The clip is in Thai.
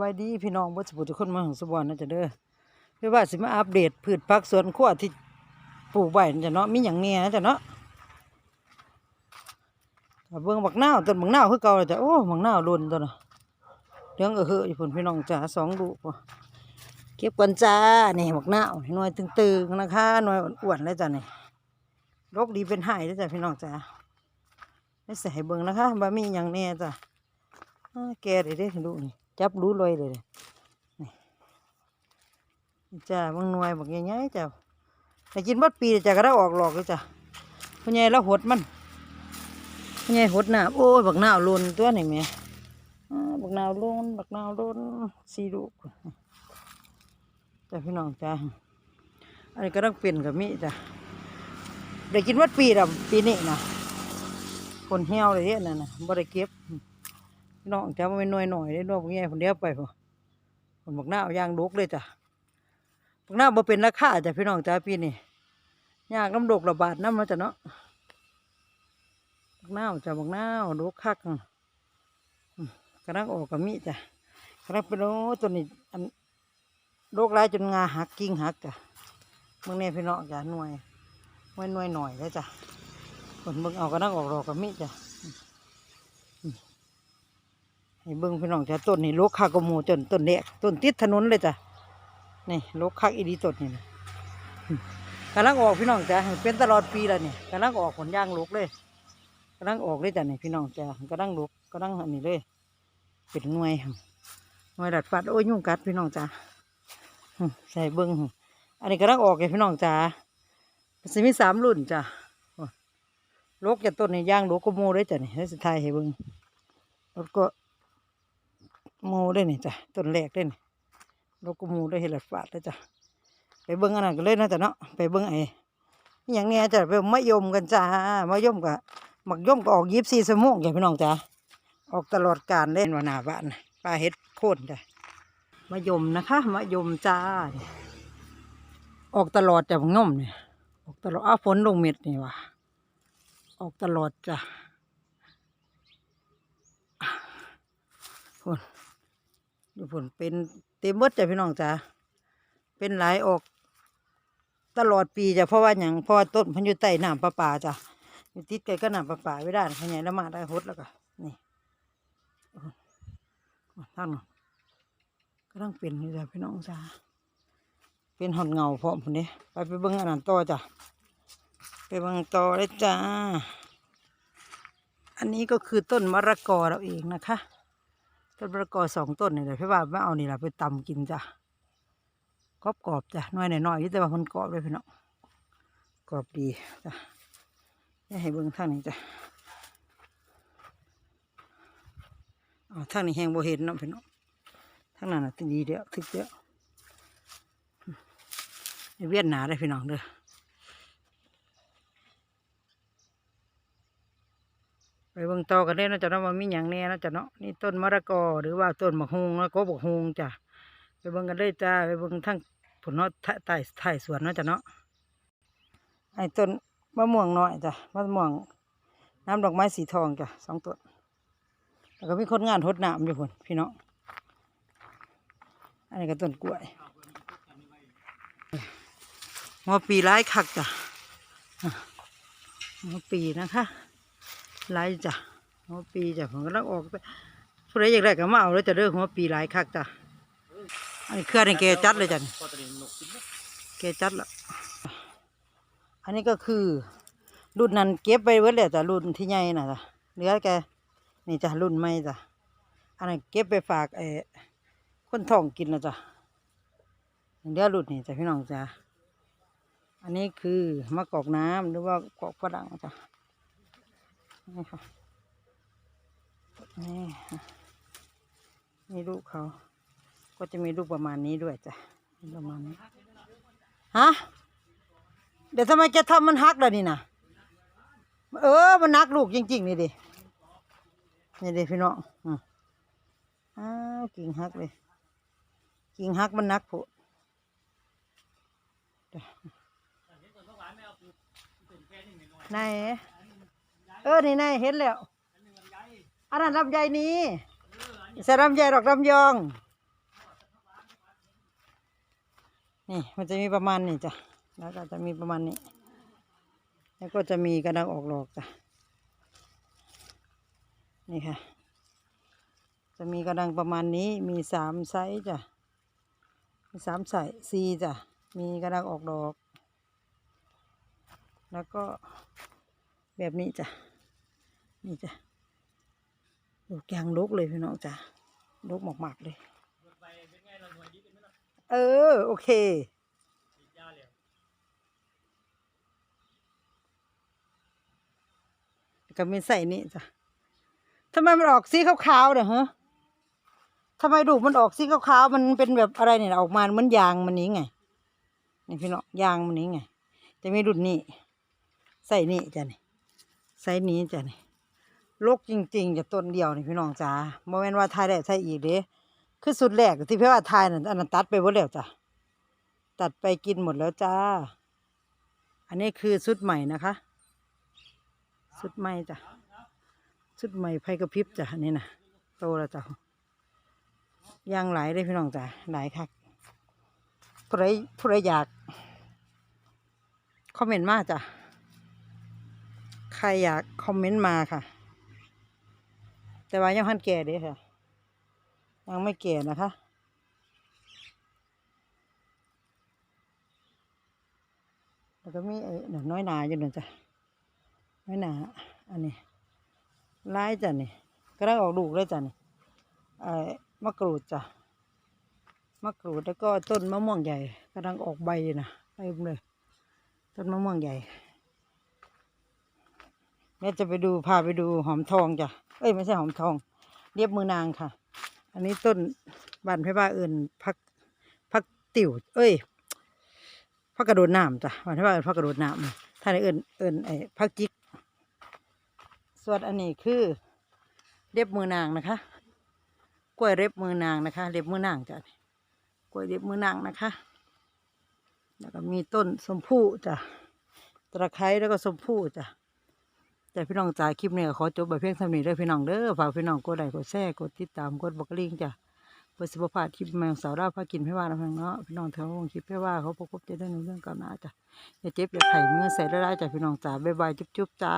บายดีพี่น้องบ่สบุทุกคนมาของสบอนนะจ๊ะเด้อหรือว่าสิมาอัปเดตพืชผักสวนครัวที่ปลูกไว้นะจ๊ะเนาะมีหยังแหน่นะจ๊ะเนาะเบิ่งบักนาวต้นบักนาวคือเก่าแล้วจ้ะโอ้บักนาวล้นตัวน่ะเลี้ยงเออเหอะอยู่พุ่นพี่น้องจ้าสองลูกว่ะเก็บกันจ้านี่บักนาวหน่วยตึงๆนะคะหน่วยอ้วนๆเลยจ้ะนี่รกดีเป็นไห้เลยจ้ะพี่น้องจ้าไม่ใส่เบิ่งนะคะบ่มีหยังแหน่จ้ะแกเลยเด้ดูนี่ จับรู้ลอยเลยเนี่จ้าบางหน่วยบักใหญ่ๆจ้าแต่กินบัดปีจ้าก็ได้ออกหลอกเลยจ้าพ่อใหญ่แล้วหดมันพ่อใหญ่หดหน้าโอ้ยบักหน้าวโลนตัวนี่แม่อ่าบักหน้าวโลนบักหน้าวโลนสี่ลูกจ้าพี่น้องจ้าอันนี้ก็ต้องเปลี่ยนกับมีจ้าได้กินวัดปีละปีนี้นะคนเหี่ยวเลยเนี่ยนั่นนะบ่ได้เก็บ พี่น้องจะมาเป็นหน่วยหน่อยได้ดอกแง่คนเดียวไปพอผมบักหน้าเอายางลุกเลยจ้ะบักหน้าบ่เป็นราคาจ้ะพี่น้องจ้าปีนี้ยากน้ำดกระบาดน้ำมาจ้ะเนาะบักหน้าจ้ะบักหน้าลุกคักกระนักออกกับมีจ้ะกระนักเป็นโอ้ตัวนี้อันโรคร้ายจนงาหักกิ่งหักจ้ะเมื่อนี้พี่น้องจ้ะหน่วยหน่วยหน่วยหน่อยเลยจ้ะคนเบิ่งเอากระนักออกดอกกับมีจ้ะ ให้เบิ่งพี่น้องจ้ะต้นนี่ลกคักกว่าหมูจนต้นเล็กต้นติดถนนเลยจ้ะนี่ลกคักอีดีต้นนี่นะกำลังออกพี่น้องจ้ะเป็นตลอดปีแล้วนี่กำลังออกผลย่างลูกเลยกำลังออกเลยจ้ะนี่พี่น้องจ้ะกำลังลูกกำลังอันนี้เลยเป็นหน่วยหน่วยดัดฟัดโอ้ยยุ่งกัดพี่น้องจ้ะใส่เบิ่งอันนี้กำลังออกเลยพี่น้องจ้ะสิมีสามรุ่นจ้ะลกจะต้นนี่ย่างลูกก็โมเลยจ้ะนี่ให้สุดท้ายให้เบิ่งแล้วก็ หมูได้นี่จ้ะต้นแรกได้นี่เราก็หมูได้เห็ดหลัดฝาดแล้วจ้ะไปเบิ้งอันนั้นกันเลยนะจ้ะเนาะไปเบิ้งไอ้อย่างเนี้ยจ้ะไปมะยมกันจ้ามะยมกับมักยมก็ออกยีบสี่สมงจ้ะพี่น้องจ้ะออกตลอดการเล่นวาหนาบ้านปลาเห็ดโคนจ้ะมะยมนะคะมะยมจ้าออกตลอดจ้ะพงย่อมเนี่ยออกตลอดอ้าฝนลงเม็ดนี่วะออกตลอดจ้ะพ่น อยู่พุ่นเป็นเต็มเบิดจ้ะพี่น้องจ้ะเป็นหลายออก ตลอดปีจ้ะเพราะว่าอย่างเพราะว่าต้นพันอยู่ใต้น้ำประปาจ้ะอยู่ติดกันก็น้ำประปาไว้ได้ขยายล้วมาได้หดแล้วก็นี่ท่านก็ต้องเป็นนี่จ้ะพี่น้องจ้ะเป็นหอนเงาพร้อมพุ่นนี้ไปไปเบิ้งอันนั้นต่อจ้ะไปเบิ้งต่อเลยจ้าอันนี้ก็คือต้นมะระกอเราเองนะคะ ต้นมะละกอสองต้นนี่แหละพี่ว่าไม่เอานี่แหละไปตำกินจ้ะกรอบกรอบๆจ้ะน้อยหน่อยๆอยู่แต่ว่าคนกรอบเลยพี่น้องกรอบดีจ้ะให้เบิ่งทางนี้จ้ะอ๋อทางนี้แห้งโบเห็นเนาะพี่น้องทางนั้นน่ะดีเดียวทึกเดียวเวียนหนาเลยพี่น้องเด้อ ไปเบิ่งต่อกันได้นาะจ้ะเนาะว่ามีอย่างแน่นาะจ้ะเนาะนี่ต้นมะละกอหรือว่าต้นมะฮงแล้วก็บกฮงจ้ะไปเบิ่งกันเลยจ้าไปเบิ่งทั้งผลเนาะท้ายท้ายท้สวนนาะจ้ะเนาะไอ้ต้นมะม่วงน้อยจ้ะมะม่วง น้ำดอกไม้สีทองจ้ะสองต้นแล้วก็มีคนงานทดน้ำอยู่พุ่นพี่น้องอันนี้ก็ต้นกล้วยหัวปีร้ายคักจ้ะอะหัวปีนะคะ หลายจ้ะหัวปีจ้ะผมก็ลังออกผู้ใดอยากได้ก็มาเอาแล้วจะเด้อหัวปีหลายคักจ้ะอันนี้เครื่อนี่แกจัดเลยจ้ะแกจัดละอันนี้ก็คือรุ่นนั้นเก็บไปเบิดแล้วจ้ะรุ่นที่ใหญ่น่ะจ้ะเหลือแกนี่จ้ะรุ่นใหม่จ้ะอันนั้นเก็บไปฝากไอ้คนท้องกินแล้วจ้ะเดี๋ยวรุ่นนี่จ้ะพี่น้องจ้ะอันนี้คือมะกอกน้ำหรือว่ากอกฝรั่งจ้ะ นี่ค่ะนี่นี่ลูกเขา ก็จะมีลูกประมาณนี้ด้วยจ้ะประมาณนี้ฮะเดี๋ยวทำไมจะทำมันฮักเล่ะนี่นะเออ มันนักลูกจริง ๆ นี่ดินี่ดิพี่น้องอ้าวกิ่งฮักเลย กิ่งฮักมันนักผล่ไหน เออนี่นาเห็นแล้วอันนั้นลำไยนี้ใส่ลำไยดอกลำยอง นี่มันจะมีประมาณนี้จ้ะแล้วก็จะมีประมาณนี้ แล้วก็จะมีกระดังออกดอกจ้ะนี่ค่ะ จะมีกระดังประมาณนี้มีสามไซส์จ้ะมีสามไซส์ซีจ้ะมีกระดังออกดอก แล้วก็แบบนี้จ้ะ นี่จ้ะลูกยางลุกเลยพี่น้องจ้ะลุกหมากเลย เออ โอเคก็มีใส่นี่จ้ะทำไมมันออกสีขาวๆเนี่ยฮะทำไมดูมันออกสีขาวๆมันเป็นแบบอะไรเนี่ยออกมาเหมือนยางมันนี้ไงนี่พี่น้องยางมันนี้ไงจะมีรุ่นนี้ใส่นี่จ้ะนี่ใส่นี้จ้ะนี่ ลกจริงๆจะต้นเดียวนี่พี่น้องจ้าโมเมนว่าทายได้ใส่อีกเด้คือสุดแรกที่พี่ว่าทายนั่นอันนั้นตัดไปหมดแล้วจ้ะตัดไปกินหมดแล้วจ้า อันนี้คือชุดใหม่นะคะชุดใหม่จ้ะชุดใหม่ไฟกระพริบจ้ะอันนี้นะโตแล้วจ้ะยางหลายเลยพี่น้องจ้ะหลายคักผู้ใดผู้ใดอยากคอมเมนต์มาจ้ะใครอยากคอมเมนต์มาค่ะ แต่ว่ายังพันแก่เด้ค่ะ ยังไม่แก่นะคะแล้วก็มีไอ้น้อยหนาอยู่หนึ่งจ้ะน้อยหนาอันนี้ลายจ้ะนี่ก็ได้ออกลูกเลยจ้ะนี่ไอ้มะกรูดจ้ะมะกรูดแล้วก็ต้นมะม่วงใหญ่กำลังออกใบอยู่นะเต็มเลย ต้นมะม่วงใหญ่ แม่จะไปดูพาไปดูหอมทองจ้ะเอ้ยไม่ใช่หอมทองเรียบมือนางค่ะ อันนี้ต้นบ้านพี่บ้าเอื่นพักพักติ๋วเอ้ยพักกระโดดน้ำจ้ะบ้านพี่บ้าเอื่นพักกระโดดน้ำท่านเอื่นเอื่นไอ้พักจิก ส่วนอันนี้คือเรียบมือนางนะคะ กล้วยเรียบมือนางนะคะเรียบมือนางจ้ะกล้วยเรียบมือนางนะคะ แล้วก็มีต้นสมพู่จ้ะตะไคร้แล้วก็สมพู่จ้ะ แต่พี่น้องจ่ายคลิปนี้ก็ขอจบไปเพียงเท่านี้เด้อพี่น้องเด้อฝากพี่น้องกดไลค์กดแชร์กดติดตามกดบอกลิงจ้ะเพื่อสิบพาดคลิปแมงสาวราพากินพี่ว่านะพี่น้องเนาะพี่น้องเธอวงคลิปพี่ว่าเขาประกบจอได้ในเรื่องก่อนหน้าจ้ะอย่าเจ็บอย่าไข่มือใส่ได้จ้ะพี่น้องจ๋าบ๊ายบายจุ๊บๆจ้า